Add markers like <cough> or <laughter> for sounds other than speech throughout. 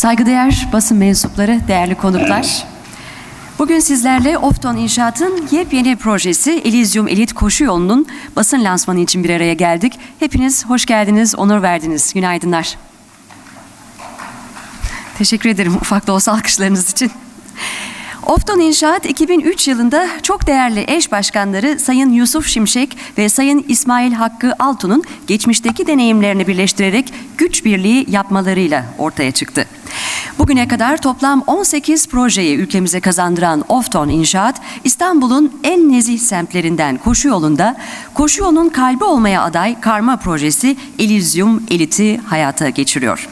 Saygıdeğer basın mensupları, değerli konuklar. Bugün sizlerle Ofton İnşaat'ın yepyeni projesi Elysium Elit Koşu Yolu'nun basın lansmanı için bir araya geldik. Hepiniz hoş geldiniz, onur verdiniz. Günaydınlar. Teşekkür ederim ufak da olsa alkışlarınız için. Ofton İnşaat 2003 yılında çok değerli eş başkanları Sayın Yusuf Şimşek ve Sayın İsmail Hakkı Altun'un geçmişteki deneyimlerini birleştirerek güç birliği yapmalarıyla ortaya çıktı. Bugüne kadar toplam 18 projeyi ülkemize kazandıran Ofton İnşaat, İstanbul'un en nezih semtlerinden koşu yolunda, koşu yolunun kalbi olmaya aday karma projesi Elysium Elit'i hayata geçiriyor.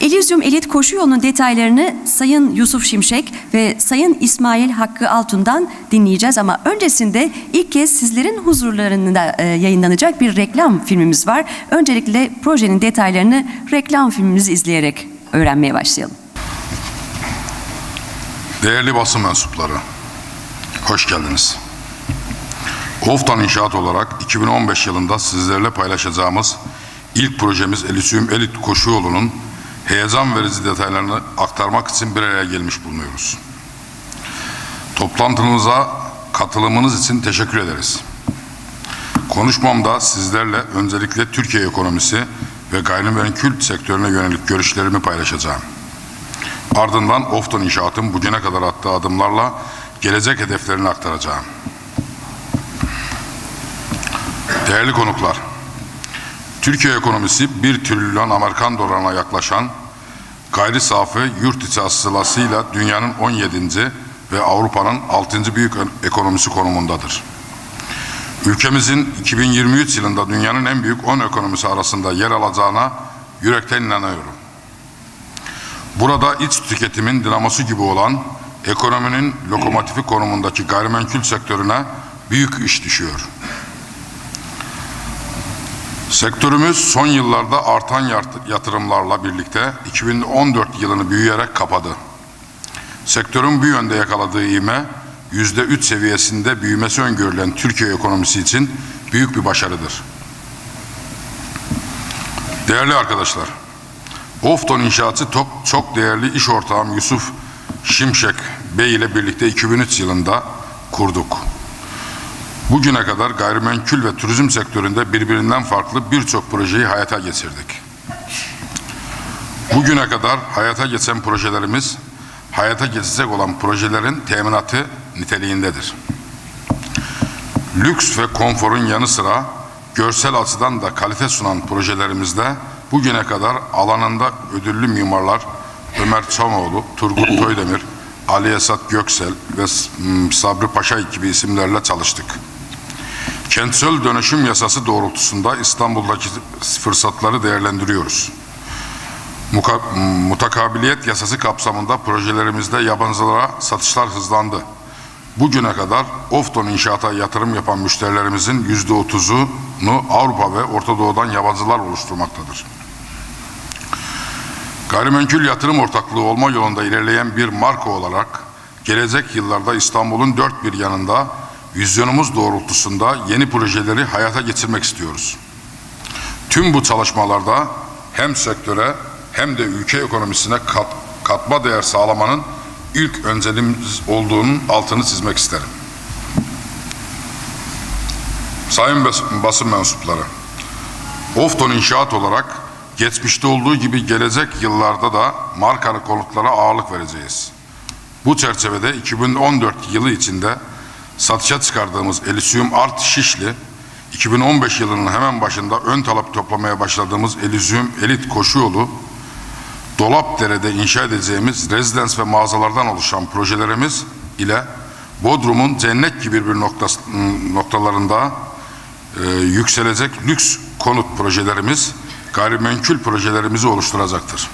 Elysium Elit koşu yolunun detaylarını Sayın Yusuf Şimşek ve Sayın İsmail Hakkı Altun'dan dinleyeceğiz ama öncesinde ilk kez sizlerin huzurlarında e, yayınlanacak bir reklam filmimiz var. Öncelikle projenin detaylarını reklam filmimizi izleyerek öğrenmeye başlayalım. Değerli basın mensupları, hoş geldiniz. Oftan İnşaat olarak 2015 yılında sizlerle paylaşacağımız ilk projemiz Elysium Elit Koşu Yolu'nun heyecan verici detaylarını aktarmak için bir araya gelmiş bulunuyoruz. Toplantımıza katılımınız için teşekkür ederiz. Konuşmamda sizlerle öncelikle Türkiye ekonomisi ve gayrimenkul sektörüne yönelik görüşlerimi paylaşacağım. Ardından Ofton İnşaat'ın bugüne kadar attığı adımlarla gelecek hedeflerini aktaracağım. Değerli konuklar, Türkiye ekonomisi 1 trilyon Amerikan dolarına yaklaşan gayri safi yurt içi hasılasıyla dünyanın 17. ve Avrupa'nın 6. büyük ekonomisi konumundadır. Ülkemizin 2023 yılında dünyanın en büyük 10 ekonomisi arasında yer alacağına yürekten inanıyorum. Burada iç tüketimin dinamosu gibi olan ekonominin lokomotifi konumundaki gayrimenkul sektörüne büyük iş düşüyor. Sektörümüz son yıllarda artan yatırımlarla birlikte 2014 yılını büyüyerek kapadı. Sektörün bu yönde yakaladığı ivme yüzde üç seviyesinde büyümesi öngörülen Türkiye ekonomisi için büyük bir başarıdır. Değerli arkadaşlar, Ofton İnşaatı çok, çok değerli iş ortağım Yusuf Şimşek Bey ile birlikte 2003 yılında kurduk. Bugüne kadar gayrimenkul ve turizm sektöründe birbirinden farklı birçok projeyi hayata geçirdik. Bugüne kadar hayata geçen projelerimiz, hayata geçecek olan projelerin teminatı niteliğindedir. Lüks ve konforun yanı sıra görsel açıdan da kalite sunan projelerimizde bugüne kadar alanında ödüllü mimarlar Ömer Çamoğlu, Turgut Toydemir, Ali Esat Göksel ve Sabri Paşa gibi isimlerle çalıştık. Kentsel dönüşüm yasası doğrultusunda İstanbul'daki fırsatları değerlendiriyoruz. Muka, mutakabiliyet yasası kapsamında projelerimizde yabancılara satışlar hızlandı. Bugüne kadar Ofton inşaata yatırım yapan müşterilerimizin yüzde otuzunu Avrupa ve Orta Doğu'dan yabancılar oluşturmaktadır. Gayrimenkul yatırım ortaklığı olma yolunda ilerleyen bir marka olarak gelecek yıllarda İstanbul'un dört bir yanında vizyonumuz doğrultusunda yeni projeleri hayata geçirmek istiyoruz. Tüm bu çalışmalarda hem sektöre hem de ülke ekonomisine kat, katma değer sağlamanın ilk önceliğimiz olduğunun altını çizmek isterim. Sayın basın mensupları, Ofton İnşaat olarak geçmişte olduğu gibi gelecek yıllarda da markalı konutlara ağırlık vereceğiz. Bu çerçevede 2014 yılı içinde satışa çıkardığımız Elysium Art Şişli, 2015 yılının hemen başında ön talep toplamaya başladığımız Elysium Elit Koşu Yolu, Dolapdere'de inşa edeceğimiz rezidans ve mağazalardan oluşan projelerimiz ile Bodrum'un cennet gibi bir noktası, noktalarında e, yükselecek lüks konut projelerimiz, gayrimenkul projelerimizi oluşturacaktır.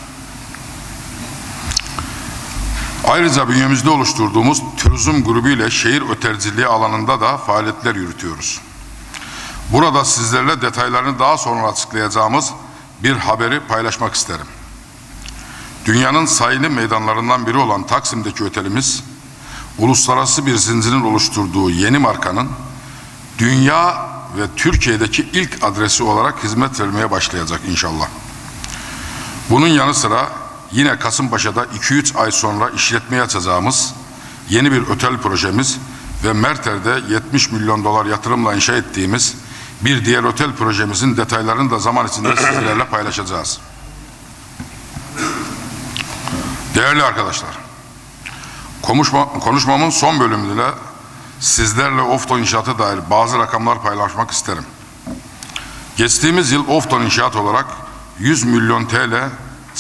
Ayrıca bünyemizde oluşturduğumuz turizm grubu ile şehir öterciliği alanında da faaliyetler yürütüyoruz. Burada sizlerle detaylarını daha sonra açıklayacağımız bir haberi paylaşmak isterim. Dünyanın sayılı meydanlarından biri olan Taksim'deki otelimiz, uluslararası bir zincirin oluşturduğu yeni markanın dünya ve Türkiye'deki ilk adresi olarak hizmet vermeye başlayacak inşallah. Bunun yanı sıra yine Kasımpaşa'da 2-3 ay sonra işletmeye açacağımız yeni bir otel projemiz ve Merter'de 70 milyon dolar yatırımla inşa ettiğimiz bir diğer otel projemizin detaylarını da zaman içinde <coughs> sizlerle paylaşacağız. Değerli arkadaşlar, konuşma, konuşmamın son bölümünde sizlerle Ofto İnşaat'a dair bazı rakamlar paylaşmak isterim. Geçtiğimiz yıl Ofton İnşaat olarak 100 milyon TL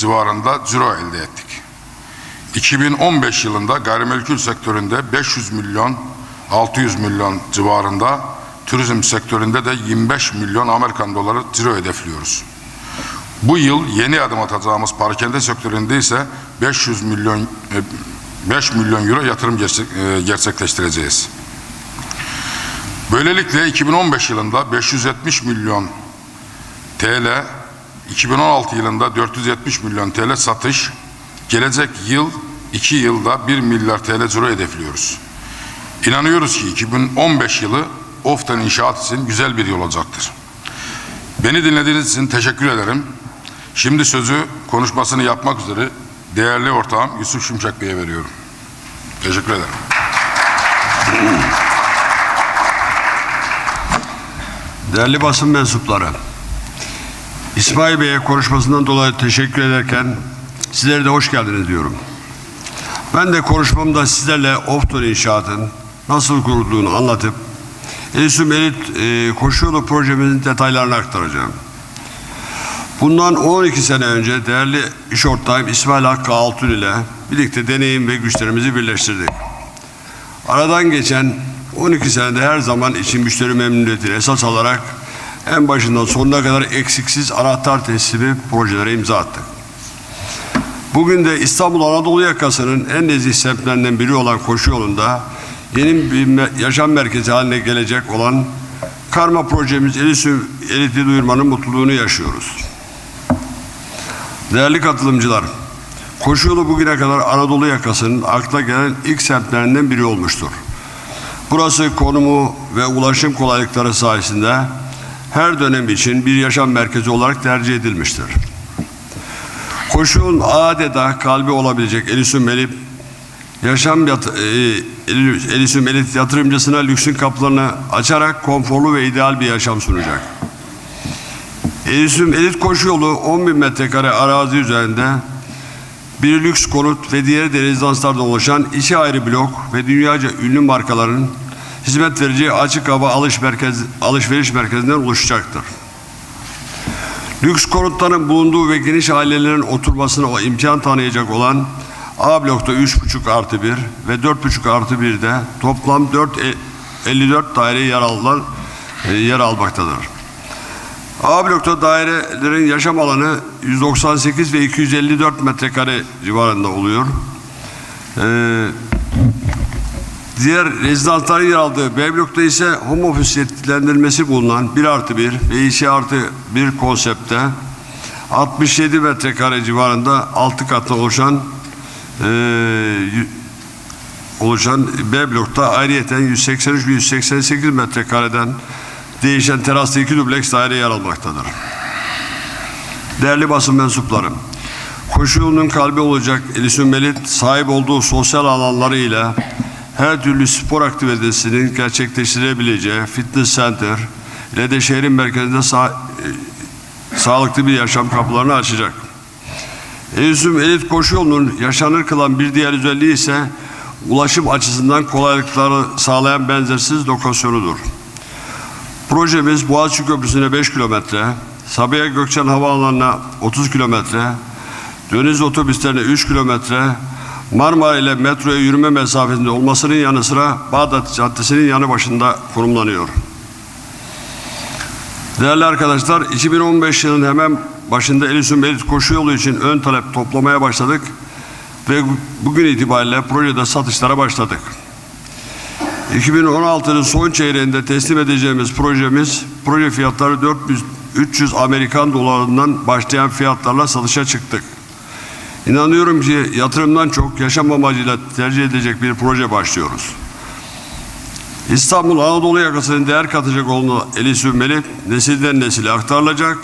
civarında ciro elde ettik. 2015 yılında gayrimenkul sektöründe 500 milyon 600 milyon civarında turizm sektöründe de 25 milyon Amerikan doları ciro hedefliyoruz. Bu yıl yeni adım atacağımız parakende sektöründe ise 500 milyon e, 5 milyon euro yatırım e, gerçekleştireceğiz. Böylelikle 2015 yılında 570 milyon TL, 2016 yılında 470 milyon TL satış, gelecek yıl 2 yılda 1 milyar TL ciro hedefliyoruz. İnanıyoruz ki 2015 yılı Oftan İnşaat için güzel bir yıl olacaktır. Beni dinlediğiniz için teşekkür ederim. Şimdi sözü konuşmasını yapmak üzere değerli ortağım Yusuf Şimşek Bey'e veriyorum. Teşekkür ederim. Değerli basın mensupları, İsmail Bey'e konuşmasından dolayı teşekkür ederken sizlere de hoş geldiniz diyorum. Ben de konuşmamda sizlerle Ofton İnşaat'ın nasıl kurulduğunu anlatıp Elisum Elit e, Koşuyolu projemizin detaylarını aktaracağım. Bundan 12 sene önce değerli iş ortağım İsmail Hakkı Altun ile birlikte deneyim ve güçlerimizi birleştirdik. Aradan geçen 12 senede her zaman için müşteri memnuniyetini esas alarak en başından sonuna kadar eksiksiz anahtar teslimi projelere imza attık. Bugün de İstanbul Anadolu yakasının en nezih semtlerinden biri olan koşu yolunda yeni bir yaşam merkezi haline gelecek olan karma projemiz Elit'i duyurmanın mutluluğunu yaşıyoruz. Değerli katılımcılar, koşu yolu bugüne kadar Anadolu yakasının akla gelen ilk semtlerinden biri olmuştur. Burası konumu ve ulaşım kolaylıkları sayesinde her dönem için bir yaşam merkezi olarak tercih edilmiştir. Koşun adeta kalbi olabilecek Elisüm Elip, yaşam yat, e, Eli- Elisüm Elit yatırımcısına lüksün kapılarını açarak konforlu ve ideal bir yaşam sunacak. Elisüm Elit Koşu Yolu 10 bin metrekare arazi üzerinde bir lüks konut ve diğeri de rezidanslardan oluşan iki ayrı blok ve dünyaca ünlü markaların hizmet vereceği açık hava alış merkez, alışveriş merkezinden oluşacaktır. Lüks konutların bulunduğu ve geniş ailelerin oturmasına o imkan tanıyacak olan A blokta 3,5 artı 1 ve 4,5 artı 1'de toplam 4, e- 54 daire yer, alan, e, yer almaktadır. A blokta dairelerin yaşam alanı 198 ve 254 metrekare civarında oluyor. Ee, diğer rezidansların yer aldığı B blokta ise home office yetkilendirilmesi bulunan 1 artı 1 ve 2 artı 1 konsepte 67 metrekare civarında 6 katlı oluşan y- oluşan B blokta ayrıyeten 183 ve 188 metrekareden değişen teraslı iki dubleks daire yer almaktadır. Değerli basın mensuplarım, koşu kalbi olacak Elisün Melit sahip olduğu sosyal alanlarıyla her türlü spor aktivitesinin gerçekleştirebileceği fitness center ile de şehrin merkezinde sa- e, sağlıklı bir yaşam kapılarını açacak. Elisüm Elit Koşu Yolu'nun yaşanır kılan bir diğer özelliği ise ulaşım açısından kolaylıkları sağlayan benzersiz lokasyonudur. Projemiz Boğaziçi Köprüsü'ne 5 kilometre, Sabiha Gökçen Havaalanı'na 30 kilometre, deniz otobüslerine 3 kilometre, Marmara ile metroya yürüme mesafesinde olmasının yanı sıra Bağdat Caddesi'nin yanı başında konumlanıyor. Değerli arkadaşlar, 2015 yılının hemen başında Elisüm Belit koşu yolu için ön talep toplamaya başladık ve bugün itibariyle projede satışlara başladık. 2016'nın son çeyreğinde teslim edeceğimiz projemiz, proje fiyatları 400 300 Amerikan dolarından başlayan fiyatlarla satışa çıktık. İnanıyorum ki yatırımdan çok yaşam amacıyla tercih edilecek bir proje başlıyoruz. İstanbul Anadolu yakasının değer katacak olan eli sürmeli nesilden nesile aktarılacak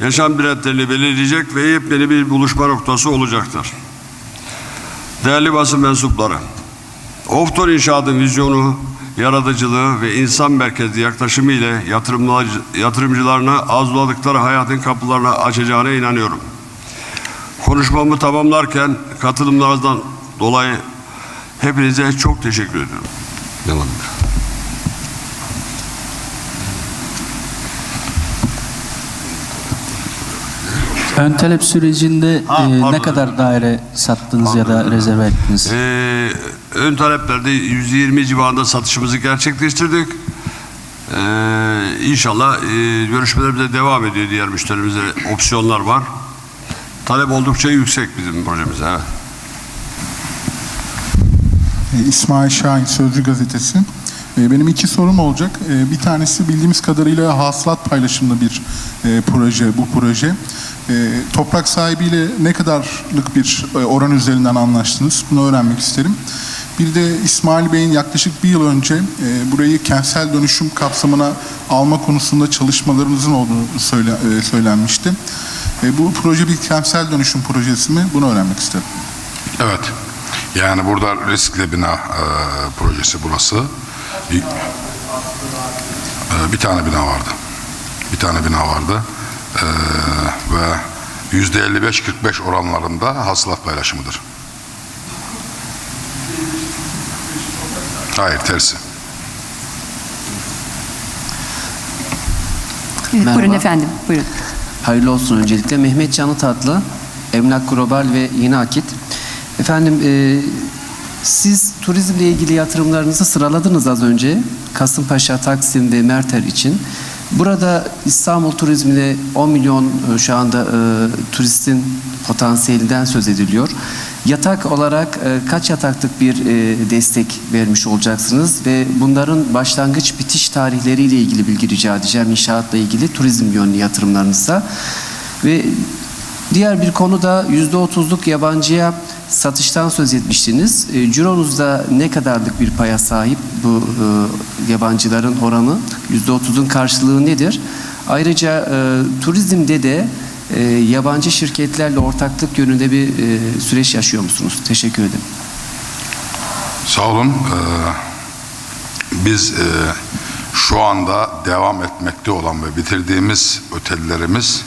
yaşam trendlerini belirleyecek ve yepyeni bir buluşma noktası olacaktır. Değerli basın mensupları, Oftor İnşaat'ın vizyonu, yaratıcılığı ve insan merkezli yaklaşımı ile yatırımcılarına arzuladıkları hayatın kapılarını açacağına inanıyorum. Konuşmamı tamamlarken katılımlarınızdan dolayı hepinize çok teşekkür ediyorum. Devam. Ön talep sürecinde Ha, e, pardon. ne kadar daire sattınız ya da rezerve ettiniz? Ee, ön taleplerde 120 civarında satışımızı gerçekleştirdik. Ee, inşallah e, görüşmelerimize devam ediyor diğer müşterimizde opsiyonlar var. Talep oldukça yüksek bizim projemize. Evet. E, İsmail Şahin Sözcü Gazetesi. E, Benim iki sorum olacak. E, Bir tanesi bildiğimiz kadarıyla hasılat paylaşımlı bir proje bu proje. Toprak sahibiyle ne kadarlık bir oran üzerinden anlaştınız? Bunu öğrenmek isterim. Bir de İsmail Bey'in yaklaşık bir yıl önce burayı kentsel dönüşüm kapsamına alma konusunda çalışmalarınızın olduğunu söyle, söylenmişti. E, Bu proje bir kentsel dönüşüm projesi mi? Bunu öğrenmek isterim. Evet. Yani burada riskli bina e, projesi burası. Bir, e, bir tane bina vardı. Bir tane bina vardı. E, ve yüzde 55-45 oranlarında hasılat paylaşımıdır. Hayır tersi. Merhaba. buyurun efendim. Buyurun. Hayırlı olsun öncelikle. Mehmet Canı Tatlı, Emlak Global ve Yeni Akit. Efendim e, siz turizmle ilgili yatırımlarınızı sıraladınız az önce. Kasımpaşa, Taksim ve Merter için. Burada İstanbul turizmine 10 milyon e, şu anda e, turistin potansiyelinden söz ediliyor. Yatak olarak e, kaç yataklık bir e, destek vermiş olacaksınız ve bunların başlangıç bitiş tarihleriyle ilgili bilgi rica edeceğim inşaatla ilgili turizm yönlü yatırımlarınızda. Ve diğer bir konu da %30'luk yabancıya satıştan söz etmiştiniz. E, Cironuzda ne kadarlık bir paya sahip bu e, yabancıların oranı? %30'un karşılığı nedir? Ayrıca e, turizmde de e, yabancı şirketlerle ortaklık yönünde bir e, süreç yaşıyor musunuz? Teşekkür ederim. Sağ olun. Ee, biz e, şu anda devam etmekte olan ve bitirdiğimiz otellerimiz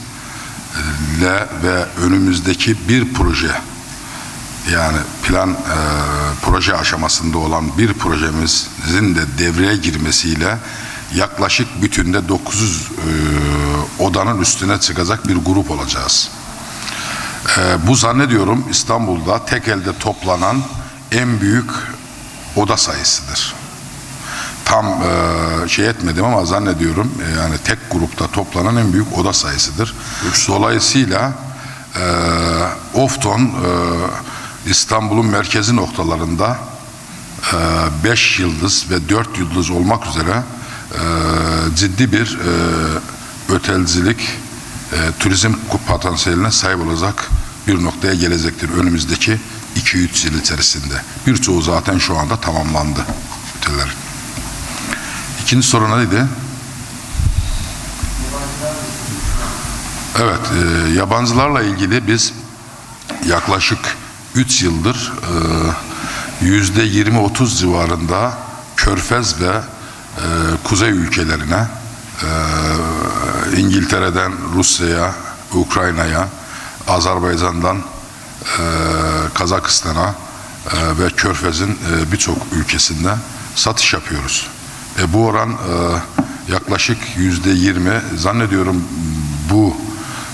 e, ile ve önümüzdeki bir proje yani plan e, proje aşamasında olan bir projemizin de devreye girmesiyle yaklaşık bütünde 900 e, odanın üstüne çıkacak bir grup olacağız. Ee, bu zannediyorum İstanbul'da tek elde toplanan en büyük oda sayısıdır. Tam e, şey etmedim ama zannediyorum e, yani tek grupta toplanan en büyük oda sayısıdır. Dolayısıyla e, Ofton e, İstanbul'un merkezi noktalarında 5 yıldız ve 4 yıldız olmak üzere e, ciddi bir e, ötelcilik e, turizm potansiyeline sahip olacak bir noktaya gelecektir önümüzdeki 2-3 yıl içerisinde. Birçoğu zaten şu anda tamamlandı otellerin. İkinci soru neydi? Evet, e, yabancılarla ilgili biz yaklaşık 3 yıldır e, yüzde 20-30 civarında Körfez ve e, Kuzey ülkelerine e, İngiltere'den Rusya'ya, Ukrayna'ya, Azerbaycan'dan e, Kazakistan'a ve Körfez'in birçok ülkesinde satış yapıyoruz. E, bu oran yaklaşık yüzde 20 zannediyorum bu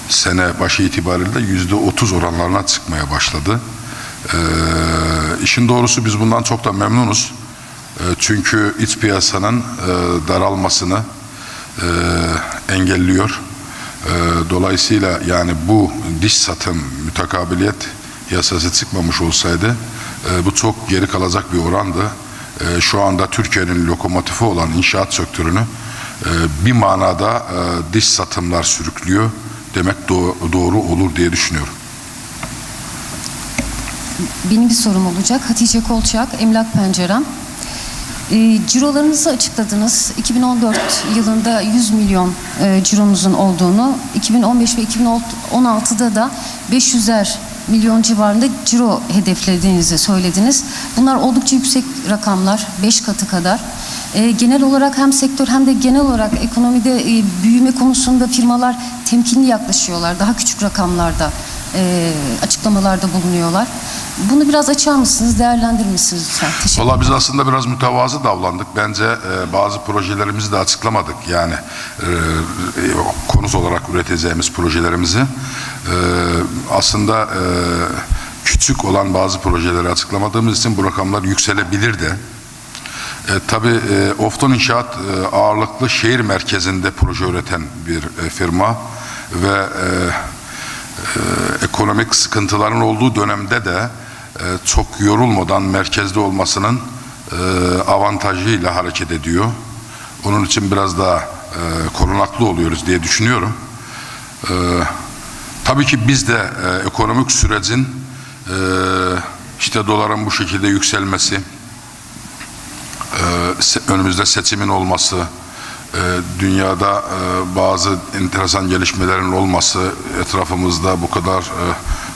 sene başı itibariyle yüzde 30 oranlarına çıkmaya başladı. E, işin doğrusu biz bundan çok da memnunuz. E, çünkü iç piyasanın e, daralmasını e, engelliyor. Dolayısıyla yani bu diş satım mütakabiliyet yasası çıkmamış olsaydı bu çok geri kalacak bir orandı. Şu anda Türkiye'nin lokomotifi olan inşaat sektörünü bir manada dış satımlar sürüklüyor demek do- doğru olur diye düşünüyorum. Benim bir sorum olacak. Hatice Kolçak, Emlak Pencerem. E, cirolarınızı açıkladınız. 2014 yılında 100 milyon e, cironuzun olduğunu, 2015 ve 2016'da da 500'er milyon civarında ciro hedeflediğinizi söylediniz. Bunlar oldukça yüksek rakamlar, 5 katı kadar. E, genel olarak hem sektör hem de genel olarak ekonomide e, büyüme konusunda firmalar temkinli yaklaşıyorlar. Daha küçük rakamlarda e, açıklamalarda bulunuyorlar. Bunu biraz açar mısınız, değerlendirir misiniz lütfen? Teşekkür Valla biz aslında biraz mütevazı davrandık. Bence e, bazı projelerimizi de açıklamadık. Yani e, e, konut olarak üreteceğimiz projelerimizi. E, aslında e, küçük olan bazı projeleri açıklamadığımız için bu rakamlar yükselebilir de. E, tabii e, Ofton İnşaat e, ağırlıklı şehir merkezinde proje üreten bir e, firma ve e, e, ekonomik sıkıntıların olduğu dönemde de e, çok yorulmadan merkezde olmasının e, avantajıyla hareket ediyor. Onun için biraz daha e, korunaklı oluyoruz diye düşünüyorum. E, tabii ki biz de e, ekonomik sürecin e, işte doların bu şekilde yükselmesi, e, önümüzde seçimin olması, e, dünyada e, bazı enteresan gelişmelerin olması, etrafımızda bu kadar e,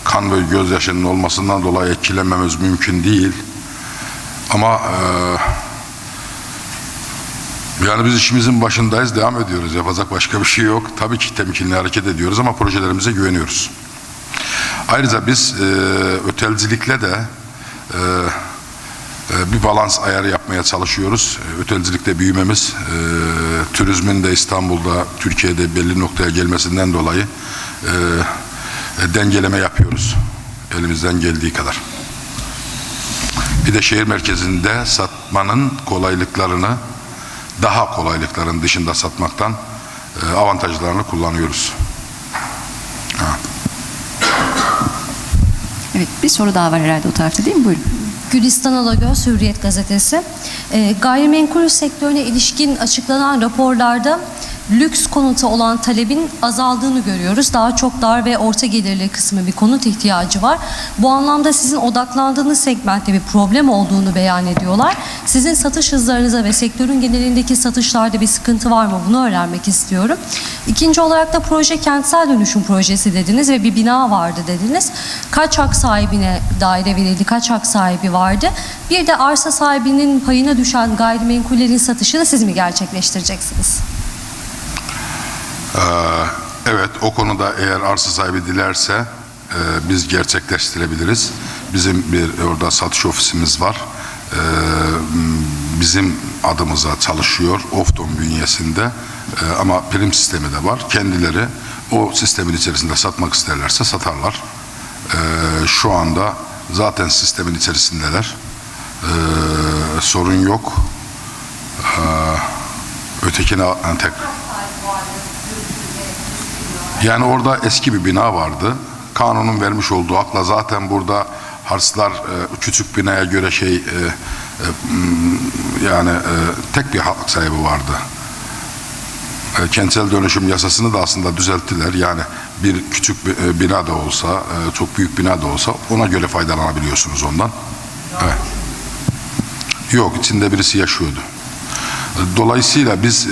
kan ve gözyaşının olmasından dolayı etkilenmemiz mümkün değil. Ama e, yani biz işimizin başındayız, devam ediyoruz. Yapacak başka bir şey yok. Tabii ki temkinli hareket ediyoruz ama projelerimize güveniyoruz. Ayrıca biz e, ötelcilikle de e, bir balans ayarı yapmaya çalışıyoruz. E, Ötelcilikte büyümemiz, e, turizmin de İstanbul'da, Türkiye'de belli noktaya gelmesinden dolayı dengeleme yapıyoruz. Elimizden geldiği kadar. Bir de şehir merkezinde satmanın kolaylıklarını, daha kolaylıkların dışında satmaktan avantajlarını kullanıyoruz. Evet bir soru daha var herhalde o tarafta değil mi? Buyurun. Gülistan Alagöz Hürriyet Gazetesi. E, gayrimenkul sektörüne ilişkin açıklanan raporlarda lüks konuta olan talebin azaldığını görüyoruz. Daha çok dar ve orta gelirli kısmı bir konut ihtiyacı var. Bu anlamda sizin odaklandığınız segmentte bir problem olduğunu beyan ediyorlar. Sizin satış hızlarınıza ve sektörün genelindeki satışlarda bir sıkıntı var mı? Bunu öğrenmek istiyorum. İkinci olarak da proje kentsel dönüşüm projesi dediniz ve bir bina vardı dediniz. Kaç hak sahibine daire verildi, kaç hak sahibi vardı? Bir de arsa sahibinin payına düşen gayrimenkullerin satışını siz mi gerçekleştireceksiniz? Ee, Evet, o konuda eğer arsa sahibi dilerse e, biz gerçekleştirebiliriz. Bizim bir orada satış ofisimiz var. Ee, bizim adımıza çalışıyor, Ofton bünyesinde Ee, ama prim sistemi de var. Kendileri o sistemin içerisinde satmak isterlerse satarlar. Şu anda zaten sistemin içerisindeler. Sorun yok. Ee, ötekine yani tek yani orada eski bir bina vardı. Kanunun vermiş olduğu hakla zaten burada harslar e, küçük binaya göre şey e, e, yani tek bir hak sahibi vardı. Kentsel dönüşüm yasasını da aslında düzelttiler. Yani bir küçük bir, bina da olsa, çok büyük bina da olsa ona göre faydalanabiliyorsunuz ondan. Evet. Yok, içinde birisi yaşıyordu. Dolayısıyla biz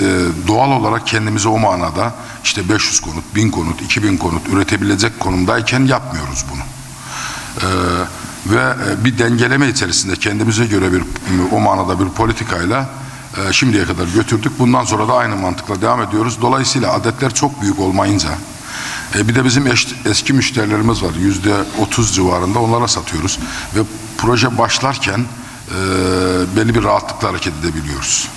doğal olarak kendimizi o manada işte 500 konut, 1000 konut, 2000 konut üretebilecek konumdayken yapmıyoruz bunu. E, ve e, bir dengeleme içerisinde kendimize göre bir o manada bir politikayla e, şimdiye kadar götürdük. Bundan sonra da aynı mantıkla devam ediyoruz. Dolayısıyla adetler çok büyük olmayınca e, bir de bizim eş- eski müşterilerimiz var. Yüzde 30 civarında onlara satıyoruz. Ve proje başlarken e, belli bir rahatlıkla hareket edebiliyoruz.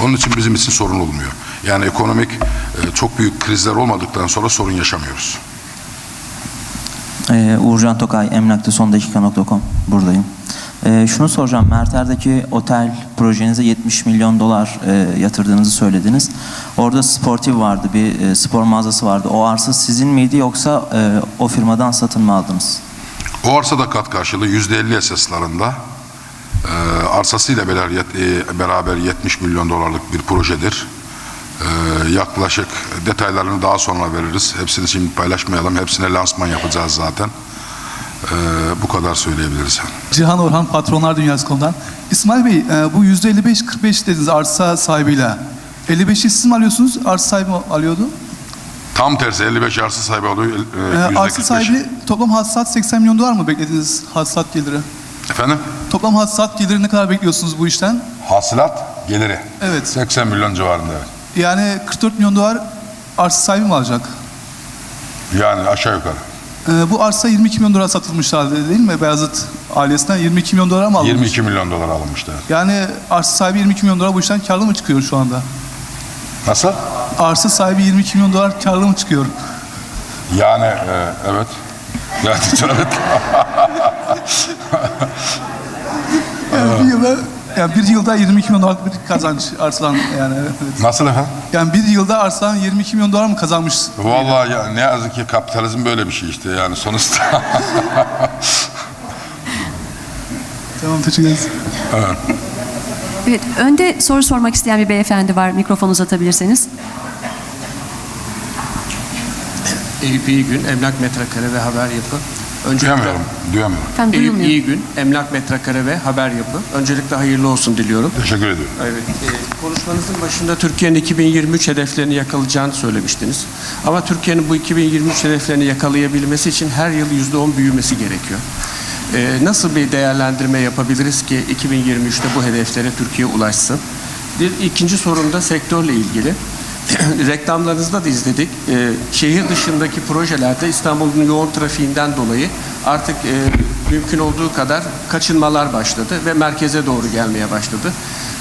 Onun için bizim için sorun olmuyor. Yani ekonomik e, çok büyük krizler olmadıktan sonra sorun yaşamıyoruz. Ee, Uğurcan Tokay, emlakta son dakika.com buradayım. Ee, şunu soracağım, Merter'deki otel projenize 70 milyon dolar e, yatırdığınızı söylediniz. Orada sportif vardı, bir e, spor mağazası vardı. O arsa sizin miydi yoksa e, o firmadan satın mı aldınız? O arsa da kat karşılığı yüzde 50 esaslarında e, arsasıyla beraber, yet- e, beraber 70 milyon dolarlık bir projedir. E, yaklaşık detaylarını daha sonra veririz. Hepsini şimdi paylaşmayalım. Hepsine lansman yapacağız zaten. Ee, bu kadar söyleyebiliriz. Cihan Orhan Patronlar Dünyası konudan. İsmail Bey e, bu yüzde 55-45 dediniz arsa sahibiyle. 55'i siz mi alıyorsunuz? Arsa sahibi mi alıyordu? Tam tersi 55 arsa sahibi oluyor. e, E, arsa 45. sahibi toplam hasılat 80 milyon dolar mı beklediğiniz hasılat geliri? Efendim? Toplam hasılat geliri ne kadar bekliyorsunuz bu işten? Hasılat geliri. Evet. 80 milyon civarında evet. Yani 44 milyon dolar arsa sahibi mi alacak? Yani aşağı yukarı. E, bu arsa 22 milyon dolara satılmış halde değil mi? Beyazıt ailesinden 22 milyon dolara mı alınmış? 22 milyon dolar alınmıştı. Yani arsa sahibi 22 milyon dolar bu işten karlı mı çıkıyor şu anda? Nasıl? Arsa sahibi 22 milyon dolar karlı mı çıkıyor? Yani e, evet. <laughs> Evet, evet. <laughs> Yani bir yılda yani bir yılda 22 milyon dolarlık bir kazanç arsalan yani evet. Nasıl efendim? Yani bir yılda arsalan 22 milyon dolar mı kazanmış? Vallahi ya, ne yazık ki kapitalizm böyle bir şey işte yani sonuçta. <laughs> Tamam teşekkür ederiz. Evet, önde soru sormak isteyen bir beyefendi var. Mikrofonu uzatabilirseniz. Eyüp İyi Gün, Emlak Metrekare ve Haber Yapı. Öncelikle duyamıyorum, duyamıyorum. Efendim Eyüp duyulmuyor. İyi Gün, Emlak Metrekare ve Haber Yapı. Öncelikle hayırlı olsun diliyorum. Teşekkür ediyorum. Evet. e, konuşmanızın başında Türkiye'nin 2023 hedeflerini yakalayacağını söylemiştiniz. Ama Türkiye'nin bu 2023 hedeflerini yakalayabilmesi için her yıl %10 büyümesi gerekiyor. E, nasıl bir değerlendirme yapabiliriz ki 2023'te bu hedeflere Türkiye ulaşsın? Bir ikinci sorum da sektörle ilgili. <clears throat> Reklamlarınızda da izledik. E, şehir dışındaki projelerde İstanbul'un yoğun trafiğinden dolayı artık e, mümkün olduğu kadar kaçınmalar başladı ve merkeze doğru gelmeye başladı.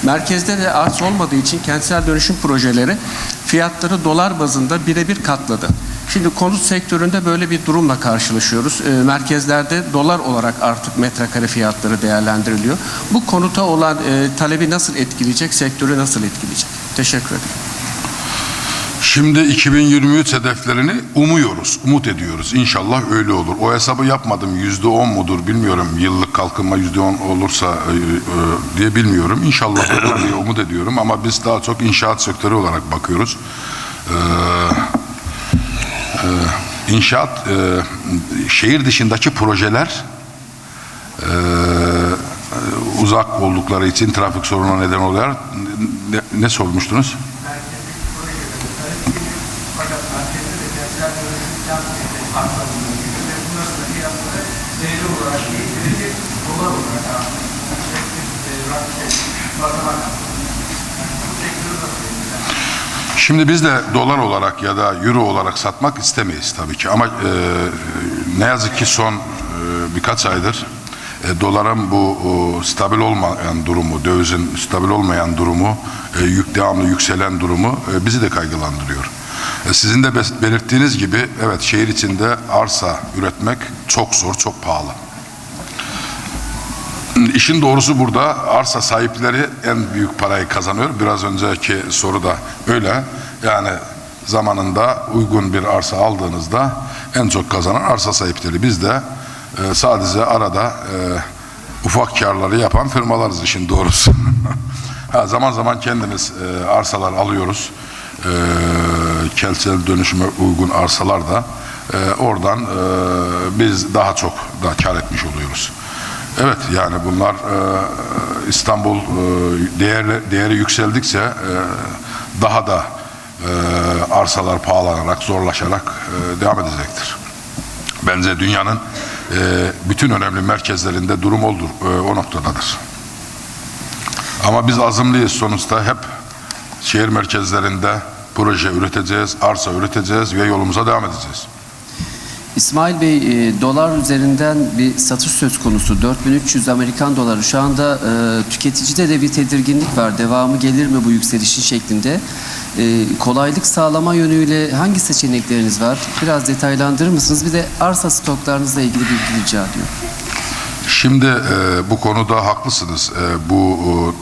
Merkezde de arz olmadığı için kentsel dönüşüm projeleri fiyatları dolar bazında birebir katladı. Şimdi konut sektöründe böyle bir durumla karşılaşıyoruz. E, merkezlerde dolar olarak artık metrekare fiyatları değerlendiriliyor. Bu konuta olan e, talebi nasıl etkileyecek, sektörü nasıl etkileyecek? Teşekkür ederim. Şimdi 2023 hedeflerini umuyoruz, umut ediyoruz. İnşallah öyle olur. O hesabı yapmadım. Yüzde on mudur bilmiyorum. Yıllık kalkınma yüzde on olursa e, e, diye bilmiyorum. İnşallah olur diye umut ediyorum. Ama biz daha çok inşaat sektörü olarak bakıyoruz. Ee, inşaat şehir dışındaki projeler uzak oldukları için trafik sorununa neden oluyor. Ne, ne sormuştunuz? Şimdi biz de dolar olarak ya da euro olarak satmak istemeyiz tabii ki. Ama e, ne yazık ki son e, birkaç aydır e, doların bu o, stabil olmayan durumu, dövizin stabil olmayan durumu, e, yük devamlı yükselen durumu e, bizi de kaygılandırıyor. E, sizin de belirttiğiniz gibi evet şehir içinde arsa üretmek çok zor, çok pahalı. İşin doğrusu burada arsa sahipleri en büyük parayı kazanıyor. Biraz önceki soru da öyle. Yani zamanında uygun bir arsa aldığınızda en çok kazanan arsa sahipleri. Biz de e, sadece arada e, ufak karları yapan firmalarız işin doğrusu. <laughs> ha, zaman zaman kendimiz e, arsalar alıyoruz. E, kentsel dönüşüme uygun arsalar da e, oradan e, biz daha çok da kar etmiş oluyoruz. Evet yani bunlar e, İstanbul e, değerli, değeri yükseldikçe e, daha da e, arsalar pahalanarak, zorlaşarak e, devam edecektir. Bence dünyanın e, bütün önemli merkezlerinde durum olur, e, o noktadadır. Ama biz azımlıyız sonuçta hep şehir merkezlerinde proje üreteceğiz, arsa üreteceğiz ve yolumuza devam edeceğiz. İsmail Bey e, dolar üzerinden bir satış söz konusu 4300 Amerikan doları şu anda e, tüketicide de bir tedirginlik var devamı gelir mi bu yükselişin şeklinde E, kolaylık sağlama yönüyle hangi seçenekleriniz var biraz detaylandırır mısınız bir de arsa stoklarınızla ilgili bilgi rica ediyorum. Şimdi e, bu konuda haklısınız. E, bu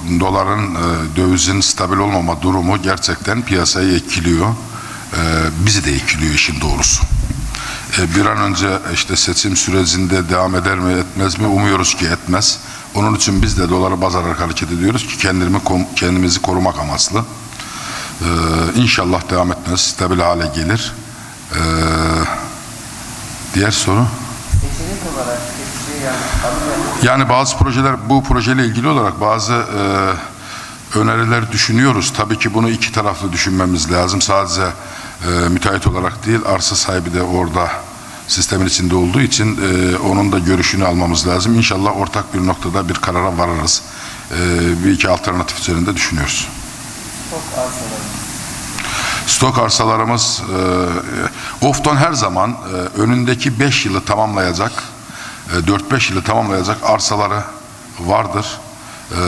e, doların e, dövizin stabil olmama durumu gerçekten piyasayı etkiliyor. E, bizi de etkiliyor işin doğrusu. E, bir an önce işte seçim sürecinde devam eder mi etmez mi umuyoruz ki etmez. Onun için biz de doları baz alarak hareket ediyoruz ki kendimi kendimizi korumak amaçlı. E, inşallah devam etmez, stabil hale gelir. E, diğer soru? Seçenek Yani bazı projeler bu projeyle ilgili olarak bazı e, öneriler düşünüyoruz. Tabii ki bunu iki taraflı düşünmemiz lazım. Sadece e, müteahhit olarak değil, arsa sahibi de orada sistemin içinde olduğu için e, onun da görüşünü almamız lazım. İnşallah ortak bir noktada bir karara varırız. E, bir iki alternatif üzerinde düşünüyoruz. Stok arsalarımız e, Ofton her zaman e, önündeki 5 yılı tamamlayacak, e, 4-5 yılı tamamlayacak arsaları vardır. E,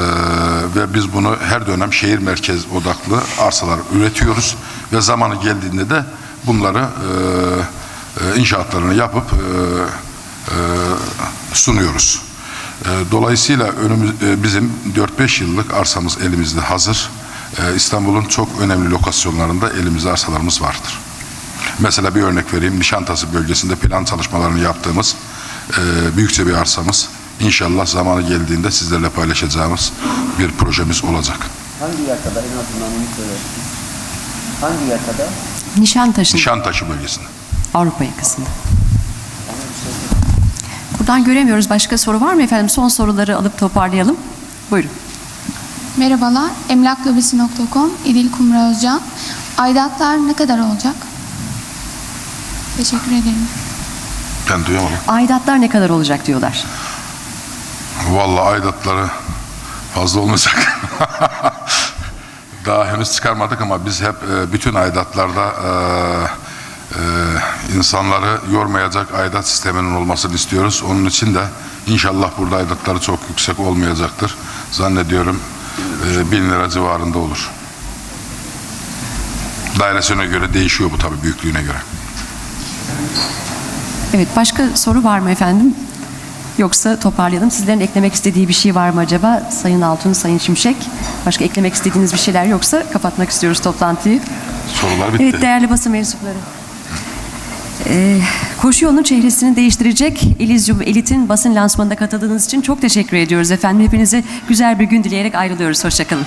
ve biz bunu her dönem şehir merkez odaklı arsalar üretiyoruz ve zamanı geldiğinde de bunları e, e, inşaatlarını yapıp e, e, sunuyoruz. E, Dolayısıyla önümüz, e, bizim 4-5 yıllık arsamız elimizde hazır. E, İstanbul'un çok önemli lokasyonlarında elimizde arsalarımız vardır. Mesela bir örnek vereyim. Nişantası bölgesinde plan çalışmalarını yaptığımız e, büyükçe bir arsamız. İnşallah zamanı geldiğinde sizlerle paylaşacağımız bir projemiz olacak. Hangi yakada en azından onu söylersiniz. Hangi yakada? Nişantaşı Nişantaşı bölgesinde. Avrupa yakasında. Buradan göremiyoruz. Başka soru var mı efendim? Son soruları alıp toparlayalım. Buyurun. Merhabalar, emlaklobisi.com, İdil Kumru Özcan. Aidatlar ne kadar olacak? Teşekkür ederim. Ben duyamadım. Aidatlar ne kadar olacak diyorlar. Vallahi aidatları fazla olmayacak. <laughs> Daha henüz çıkarmadık ama biz hep e, bütün aidatlarda e, e, insanları yormayacak aidat sisteminin olmasını istiyoruz. Onun için de inşallah burada aidatları çok yüksek olmayacaktır. Zannediyorum e, bin lira civarında olur. Dairesine göre değişiyor bu tabii büyüklüğüne göre. Evet, başka soru var mı efendim? Yoksa toparlayalım. Sizlerin eklemek istediği bir şey var mı acaba? Sayın Altun, Sayın Şimşek. Başka eklemek istediğiniz bir şeyler yoksa kapatmak istiyoruz toplantıyı. Sorular bitti. Evet değerli basın mensupları. Ee, koşu yolunun çehresini değiştirecek Elysium Elit'in basın lansmanına katıldığınız için çok teşekkür ediyoruz efendim. Hepinize güzel bir gün dileyerek ayrılıyoruz. Hoşçakalın.